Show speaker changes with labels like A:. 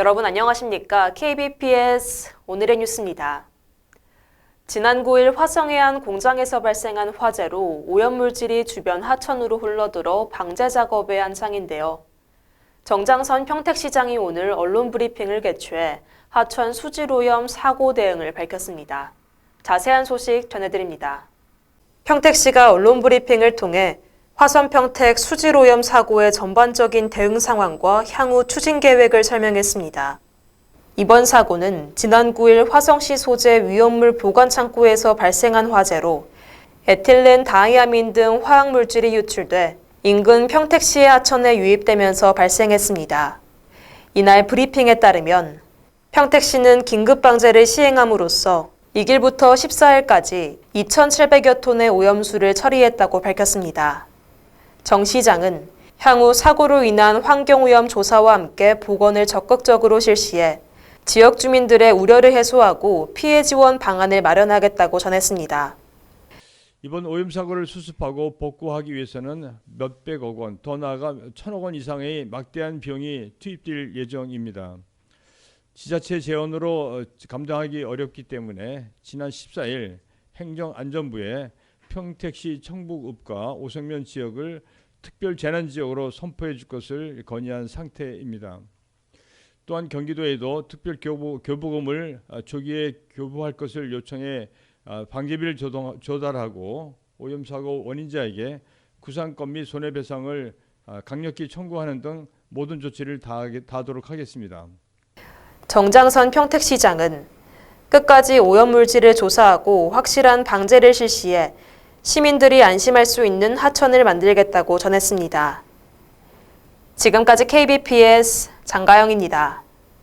A: 여러분 안녕하십니까? KBPS 오늘의 뉴스입니다. 지난 9일 화성해안 공장에서 발생한 화재로 오염물질이 주변 하천으로 흘러들어 방제 작업에 한창인데요. 정장선 평택시장이 오늘 언론 브리핑을 개최해 하천 수질오염 사고 대응을 밝혔습니다. 자세한 소식 전해드립니다. 평택시가 언론 브리핑을 통해 화성 평택 수질오염 사고의 전반적인 대응 상황과 향후 추진 계획을 설명했습니다. 이번 사고는 지난 9일 화성시 소재 위험물 보관 창고에서 발생한 화재로 에틸렌 다이아민 등 화학물질이 유출돼 인근 평택시의 하천에 유입되면서 발생했습니다. 이날 브리핑에 따르면 평택시는 긴급 방제를 시행함으로써 이 길부터 14일까지 2,700여 톤의 오염수를 처리했다고 밝혔습니다. 정 시장은 향후 사고로 인한 환경오염 조사와 함께 복원을 적극적으로 실시해 지역 주민들의 우려를 해소하고 피해 지원 방안을 마련하겠다고 전했습니다.
B: 이번 오염 사고를 수습하고 복구하기 위해서는 몇백억 원, 더 나아가 천억 원 이상의 막대한 비용이 투입될 예정입니다. 지자체 재원으로 어, 감당하기 어렵기 때문에 지난 14일 행정안전부에 평택시 청북읍과 오성면 지역을 특별 재난 지역으로 선포해 줄 것을 건의한 상태입니다. 또한 경기도에도 특별 교부, 교부금을 아, 조기에 교부할 것을 요청해 아, 방제비를 조달하고 오염 사고 원인자에게 구상권 및 손해배상을 아, 강력히 청구하는 등 모든 조치를 다하도록 하겠습니다.
A: 정장선 평택시장은 끝까지 오염물질을 조사하고 확실한 방제를 실시해 시민들이 안심할 수 있는 하천을 만들겠다고 전했습니다. 지금까지 KBPS 장가영입니다.